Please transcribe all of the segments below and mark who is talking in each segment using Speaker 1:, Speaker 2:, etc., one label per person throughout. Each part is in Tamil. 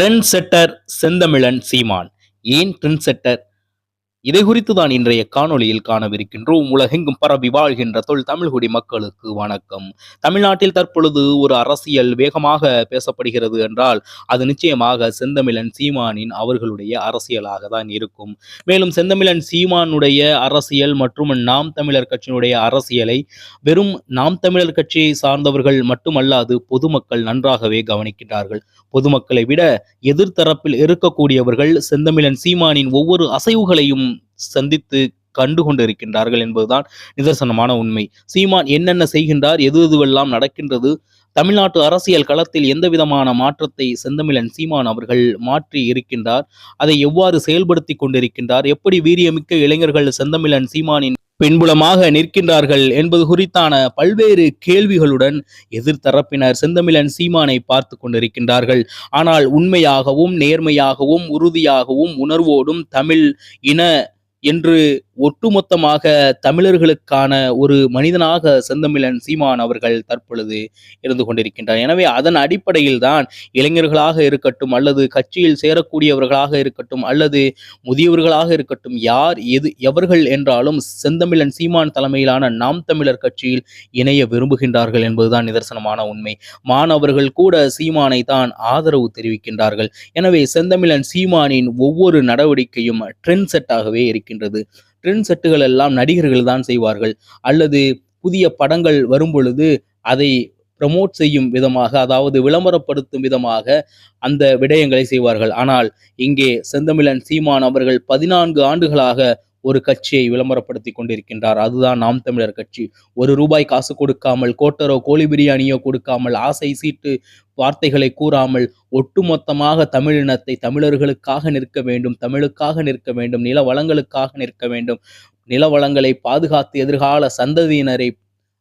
Speaker 1: ட்ரெண்ட் செட்டர் செந்தமிழன் சீமான். ஏன் ட்ரெண்ட் செட்டர் இதை குறித்து தான் இன்றைய காணொளியில் காணவிருக்கின்றோம். உலகெங்கும் பரவி வாழ்கின்ற தொல் தமிழ்குடி மக்களுக்கு வணக்கம். தமிழ்நாட்டில் தற்பொழுது ஒரு அரசியல் வேகமாக பேசப்படுகிறது என்றால் அது நிச்சயமாக செந்தமிழன் சீமானின் அவர்களுடைய அரசியலாக தான் இருக்கும். மேலும் செந்தமிழன் சீமானுடைய அரசியல் மற்றும் நாம் தமிழர் கட்சியினுடைய அரசியலை வெறும் நாம் தமிழர் கட்சியை சார்ந்தவர்கள் மட்டுமல்லாது பொதுமக்கள் நன்றாகவே கவனிக்கிறார்கள் பொதுமக்களை விட எதிர்த்தரப்பில் இருக்கக்கூடியவர்கள் செந்தமிழன் சீமானின் ஒவ்வொரு அசைவுகளையும் சந்தித்து கண்டு கொண்டிருக்கின்றார்கள் என்பதுதான் நிதர்சனமான உண்மை. சீமான் என்னென்ன செய்கின்றார் எது எதுவெல்லாம் நடக்கின்றது தமிழ்நாட்டு அரசியல் களத்தில் எந்த விதமான மாற்றத்தை செந்தமிழன் சீமான் அவர்கள் மாற்றி இருக்கின்றார் அதை எவ்வாறு செயல்படுத்தி கொண்டிருக்கின்றார் எப்படி வீரியமிக்க இளைஞர்கள் செந்தமிழன் சீமானின் பின்புலமாக நிற்கின்றார்கள் என்பது குறித்தான பல்வேறு கேள்விகளுடன் எதிர்த்தரப்பினர் செந்தமிழன் சீமானை பார்த்து கொண்டிருக்கின்றார்கள். ஆனால் உண்மையாகவும் நேர்மையாகவும் உறுதியாகவும் உணர்வோடும் தமிழ் இன என்று ஒட்டுமொத்தமாக தமிழர்களுக்கான ஒரு மனிதனாக செந்தமிழன் சீமான் அவர்கள் தற்பொழுது இருந்து கொண்டிருக்கின்றார். எனவே அதன் அடிப்படையில் தான் இளைஞர்களாக இருக்கட்டும் அல்லது கட்சியில் சேரக்கூடியவர்களாக இருக்கட்டும் அல்லது முதியவர்களாக இருக்கட்டும் யார் எது எவர்கள் என்றாலும் செந்தமிழன் சீமான் தலைமையிலான நாம் தமிழர் கட்சியில் இணைய விரும்புகின்றார்கள் என்பதுதான் நிதர்சனமான உண்மை. மாணவர்கள் கூட சீமானை தான் ஆதரவு தெரிவிக்கின்றார்கள். எனவே செந்தமிழன் சீமானின் ஒவ்வொரு நடவடிக்கையும் ட்ரெண்ட் செட்டாகவே இருக்கின்றது. ட்ரெண்ட் செட்டுகள் எல்லாம் நடிகர்கள் தான் செய்வார்கள். அல்லது புதிய படங்கள் வரும் பொழுது அதை ப்ரமோட் செய்யும் விதமாக அதாவது விளம்பரப்படுத்தும் விதமாக அந்த விடயங்களை செய்வார்கள். ஆனால் இங்கே செந்தமிழன் சீமான் அவர்கள் பதினான்கு ஆண்டுகளாக ஒரு கட்சியை விளம்பரப்படுத்தி கொண்டிருக்கின்றார். அதுதான் நாம் தமிழர் கட்சி. ஒரு ரூபாய் காசு கொடுக்காமல் கோட்டரோ கோழி பிரியாணியோ கொடுக்காமல் ஆசை சீட்டு வார்த்தைகளை கூறாமல் ஒட்டுமொத்தமாக தமிழினத்தை தமிழர்களுக்காக நிற்க வேண்டும் தமிழுக்காக நிற்க வேண்டும் நில வளங்களுக்காக நிற்க வேண்டும் நில வளங்களை பாதுகாத்து எதிர்கால சந்ததியினரை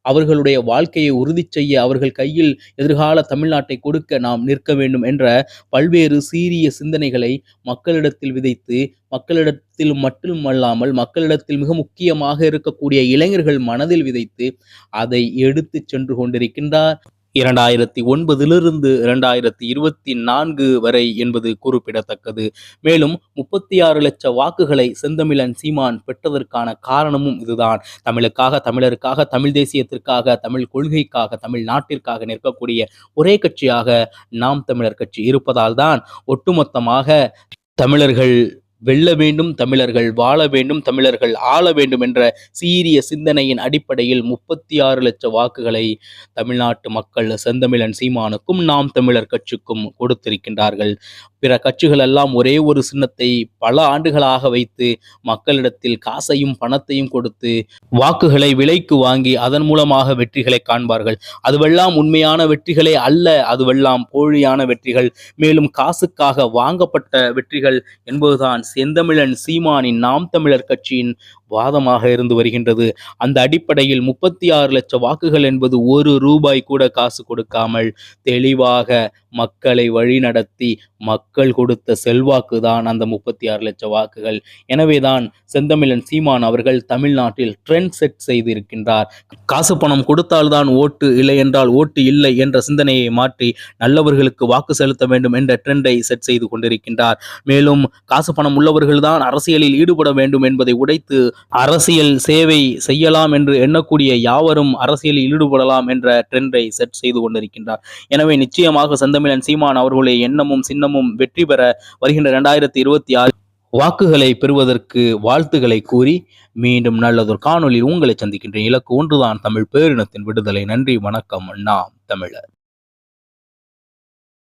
Speaker 1: அவர்களுடைய வாழ்க்கையை உறுதி செய்ய அவர்கள் கையில் எதிர்கால தமிழ்நாட்டை கொடுக்க நாம் நிற்க வேண்டும் என்ற பல்வேறு சீரிய சிந்தனைகளை மக்களிடத்தில் விதைத்து மக்களிடத்தில் மட்டுமல்லாமல் மக்களிடத்தில் மிக முக்கியமாக இருக்கக்கூடிய இளைஞர்கள் மனதில் விதைத்து அதை எடுத்து சென்று கொண்டிருக்கின்றார். இரண்டாயிரத்தி ஒன்பதிலிருந்து இரண்டாயிரத்தி இருபத்தி நான்கு வரை என்பது குறிப்பிடத்தக்கது. மேலும் முப்பத்தி ஆறு லட்ச வாக்குகளை செந்தமிழன் சீமான் பெற்றதற்கான காரணமும் இதுதான். தமிழுக்காக தமிழருக்காக தமிழ் தேசியத்திற்காக தமிழ் கொள்கைக்காக தமிழ் நாட்டிற்காக நிற்கக்கூடிய ஒரே கட்சியாக நாம் தமிழர் கட்சி இருப்பதால் தான் ஒட்டுமொத்தமாக தமிழர்கள் வெல்ல வேண்டும் தமிழர்கள் வாழ வேண்டும் தமிழர்கள் ஆள வேண்டும் என்ற சீரிய சிந்தனையின் அடிப்படையில் முப்பத்தி ஆறு லட்ச வாக்குகளை தமிழ்நாட்டு மக்கள் செந்தமிழன் சீமானுக்கும் நாம் தமிழர் கட்சிக்கும் கொடுத்திருக்கின்றார்கள். பிற கட்சிகள் எல்லாம் ஒரே ஒரு சின்னத்தை பல ஆண்டுகளாக வைத்து மக்களிடத்தில் காசையும் பணத்தையும் கொடுத்து வாக்குகளை விலைக்கு வாங்கி அதன் மூலமாக வெற்றிகளை காண்பார்கள். அதுவெல்லாம் உண்மையான வெற்றிகளே அல்ல. அதுவெல்லாம் போலியான வெற்றிகள். மேலும் காசுக்காக வாங்கப்பட்ட வெற்றிகள் என்பதுதான் செந்தமிழன் சீமானின் நாம் தமிழர் கட்சியின் வாதமாக இருந்து வருகின்றது. அந்த அடிப்படையில் முப்பத்தி ஆறு லட்சம் வாக்குகள் என்பது ஒரு ரூபாய் கூட காசு கொடுக்காமல் தெளிவாக மக்களை வழிநடத்தி மக்கள் கொடுத்த செல்வாக்கு தான் அந்த முப்பத்தி ஆறு லட்சம் வாக்குகள். எனவேதான் செந்தமிழன் சீமான் அவர்கள் தமிழ்நாட்டில் ட்ரெண்ட் செட் செய்திருக்கின்றார். காசு பணம் கொடுத்தால்தான் ஓட்டு இல்லை என்றால் ஓட்டு இல்லை என்ற சிந்தனையை மாற்றி நல்லவர்களுக்கு வாக்கு செலுத்த வேண்டும் என்ற ட்ரெண்டை செட் செய்து கொண்டிருக்கின்றார். மேலும் காசு பணம் உள்ளவர்கள் தான் அரசியலில் ஈடுபட வேண்டும் என்பதை உடைத்து அரசியல் சேவை செய்யலாம் என்று எண்ணக்கூடிய யாவரும் அரசியலில் ஈடுபடலாம் என்ற ட்ரெண்டை செட் செய்து கொண்டிருக்கின்றார். எனவே நிச்சயமாக செந்தமிழன் சீமான் அவர்களுடைய எண்ணமும் சின்னமும் வெற்றி பெற வருகின்ற இரண்டாயிரத்தி இருபத்தி ஆறு வாக்குகளை பெறுவதற்கு வாழ்த்துக்களை கூறி மீண்டும் நல்லதொரு காணொலியில் உங்களை சந்திக்கின்ற இலக்கு ஒன்றுதான் தமிழ் பேரினத்தின் விடுதலை. நன்றி வணக்கம். நாம் தமிழர்.